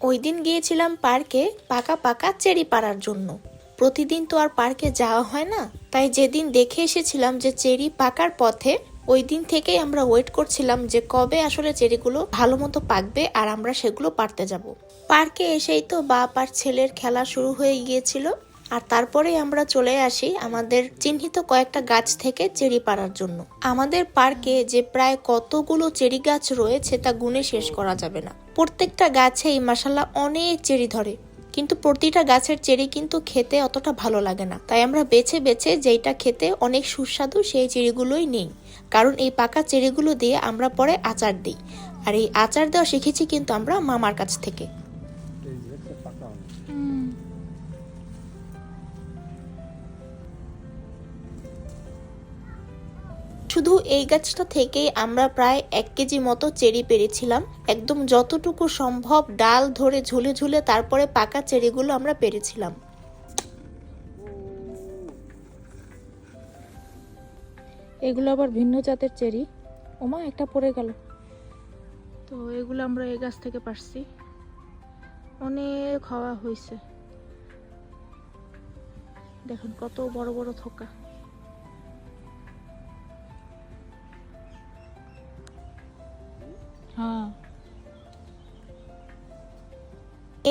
ওই দিন গিয়েছিলাম পার্কে পাকা পাকা চেরি পাড়ার জন্য। প্রতিদিন তো আর পার্কে যাওয়া হয় না। তাই যেদিন দেখে এসেছিলাম যে চেরি পাকার পথে ওই দিন থেকেই আমরা ওয়েট করছিলাম যে কবে আসলে চেরিগুলো ভালো মতো পাকবে আর আমরা সেগুলো পারতে যাব। পার্কে এসেই তো বাপ আর ছেলের খেলা শুরু হয়ে গিয়েছিল। আর তারপরেই আমরা চলে আসি আমাদের চিহ্নিত কয়েকটা গাছ থেকে চেরি পাড়ার জন্য। আমাদের পার্কে যে প্রায় কতগুলো চেরি গাছ রয়েছে তা গুণে শেষ করা যাবে না। প্রত্যেকটা গাছেই মাসাল্লাহ অনেক চেরি ধরে। কিন্তু প্রতিটা গাছের চেরি কিন্তু খেতে অতটা ভালো লাগে না। তাই আমরা বেছে বেছে যেইটা খেতে অনেক সুস্বাদু সেই চেরিগুলোই নেই। কারণ এই পাকা চেরিগুলো দিয়ে আমরা পরে আচার দিই। আর এই আচার দেওয়া শিখেছি কিন্তু আমরা মামার কাছ থেকে। শুধু এই গাছটা থেকেই আমরা প্রায় এক কেজি মতো চেরি পেরেছিলাম। একদম যতটুকু সম্ভব ডাল ধরে ঝুলে ঝুলে তারপরে পাকা চেরিগুলো আমরা পেরেছিলাম। এগুলো আবার ভিন্ন জাতের চেরি। ওমা একটা পড়ে গেল। তো এগুলো আমরা এই গাছ থেকে পারছি। অনেক হওয়া হয়েছে দেখুন কত বড় বড় থোকা।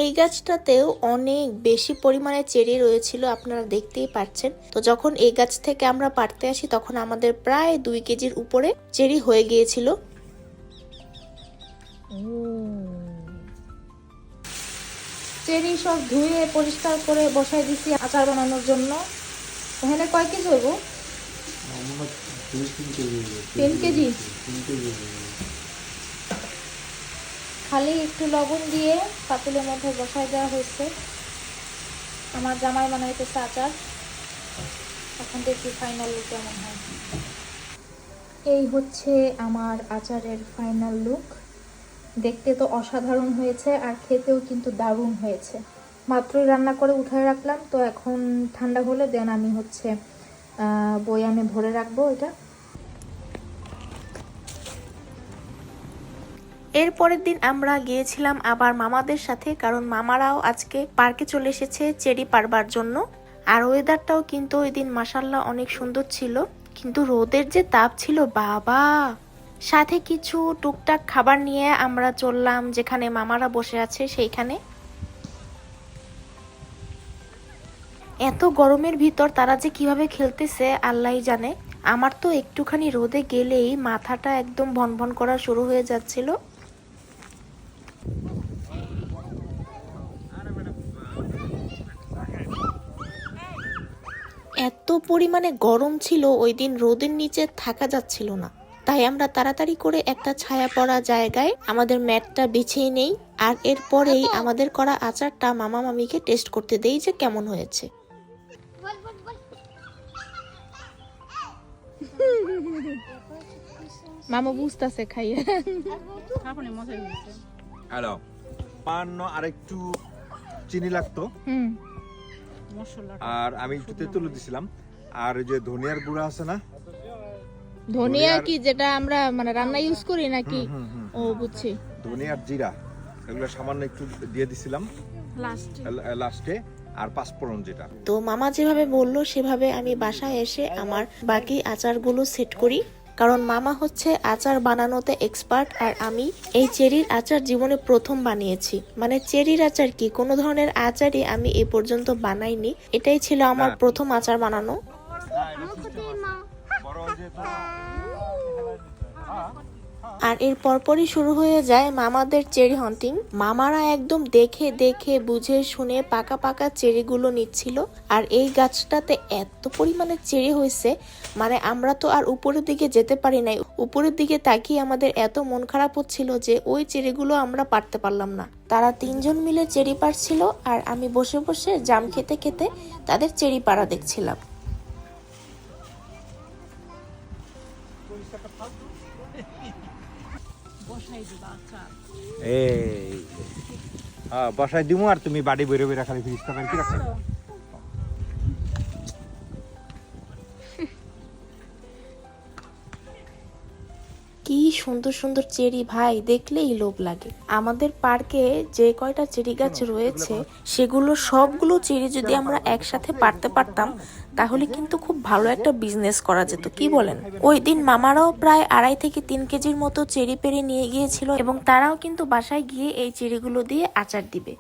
এই গাছটাতেও অনেক বেশি পরিমাণে চেরি রয়েছিল আপনারা দেখতেই পাচ্ছেন। তো যখন এই গাছ থেকে আমরা পারতে আসি তখন আমাদের প্রায় দুই কেজির উপরে চেরি হয়ে গিয়েছিল। চেরি সব ধুয়ে পরিষ্কার করে বসাই দিছি আচার বানানোর জন্য। ওখানে কয় কেজি হইব? তিন কেজি খালি একটু লবণ দিয়ে পাতিলের মধ্যে বসাই দেওয়া হয়েছে। আমার জামাই মনে বানাইতেছে আচার। এখন দেখি ফাইনাল লুক কেমন হয়। এই হচ্ছে আমার আচারের ফাইনাল লুক দেখতে তো অসাধারণ হয়েছে আর খেতেও কিন্তু দারুণ হয়েছে। মাত্রই রান্না করে উঠায় রাখলাম, তো এখন ঠান্ডা হলে দেন আমি হচ্ছে বয়ামে ভরে রাখব এটা। এর পরের দিন আমরা গিয়েছিলাম আবার মামাদের সাথে, কারণ মামারাও আজকে পার্কে চলে এসেছে চেরি পারবার জন্য। আর ওয়েদারটাও কিন্তু ওই দিন মাসাল্লাহ অনেক সুন্দর ছিল। কিন্তু রোদের যে তাপ ছিল, বাবা! সাথে কিছু টুকটাক খাবার নিয়ে আমরা চললাম যেখানে মামারা বসে আছে সেইখানে। এত গরমের ভিতর তারা যে কীভাবে খেলতেছে, আল্লাহই জানে। আমার তো একটুখানি রোদে গেলেই মাথাটা একদম ভনভন করা শুরু হয়ে যাচ্ছিল। এত পরিমাণে গরম ছিল ওই দিন রোদের নিচে থাকা যাচ্ছিল না। তাই আমরা তাড়াতাড়ি করে একটা ছায়া পড়া জায়গায় আমাদের ম্যাটটা বিছিয়ে নেই আর এরপরেই আমাদের করা আচারটা মামা মামিকে টেস্ট করতে দেই যে কেমন হয়েছে। মামা বুঝতেছে খাইয়ে। হ্যালো পান্ন আরেকটু চিনি লাগতো। হুম। আর আমি একটু তেঁতুল দিছিলাম। আর ওই যে ধনিয়ার গুঁড়া আছে না? ধনিয়া কি যেটা আমরা মানে রান্না ইউজ করি নাকি? ও বুঝছি। ধনিয়ার জিরা এগুলো সামান্য একটু দিয়ে দিছিলাম। লাস্টে আর পাঁচফোড়ন যেটা। তো মামা যেভাবে বলল সেভাবে আমি বাসায় এসে আমার বাকি আচারগুলো সেট করি। কারণ মামা হচ্ছে আচার বানানোতে এক্সপার্ট আর আমি এই চেরির আচার জীবনে প্রথম বানিয়েছি। মানে চেরির আচার কি? কোনো ধরনের আচারই আমি এ পর্যন্ত বানাইনি। এটাই ছিল আমার প্রথম আচার বানানো। আর এর পরপরই শুরু হয়ে যায় মামাদের চেরি হান্টিং। মামারা একদম দেখে দেখে, বুঝে, শুনে পাকা পাকা চেরিগুলো নিচ্ছিল। আর এই গাছটাতে এত পরিমাণে চেরি হয়েছে মানে আমরা তো আর উপরের দিকে যেতে পারি নাই। উপরের দিকে তাকিয়ে আমাদের এত মন খারাপ হচ্ছিল যে ওই চেরিগুলো আমরা পারতে পারলাম না। তারা তিনজন মিলে চেরি পারছিল, আর আমি বসে বসে জাম খেতে খেতে তাদের চেরি পাড়া দেখছিলাম। এই হ্যাঁ বসাই দিমু আর তুমি বাড়ি বেরো বেরো খালি ফ্রিজ খাবার কি রাখছো কি সুন্দর সুন্দর চেরি ভাই দেখলেই লোভ লাগে। আমাদের পার্কে যে কয়টা চেরি গাছ রয়েছে সেগুলো সবগুলো চেরি যদি আমরা একসাথে পারতে পারতাম তাহলে কিন্তু খুব ভালো একটা বিজনেস করা যেত, কি বলেন? ওই দিন মামারাও প্রায় আড়াই থেকে তিন কেজির মতো চেরি পেরে নিয়ে গিয়েছিল এবং তারাও কিন্তু বাসায় গিয়ে এই চেরিগুলো দিয়ে আচার দিবে।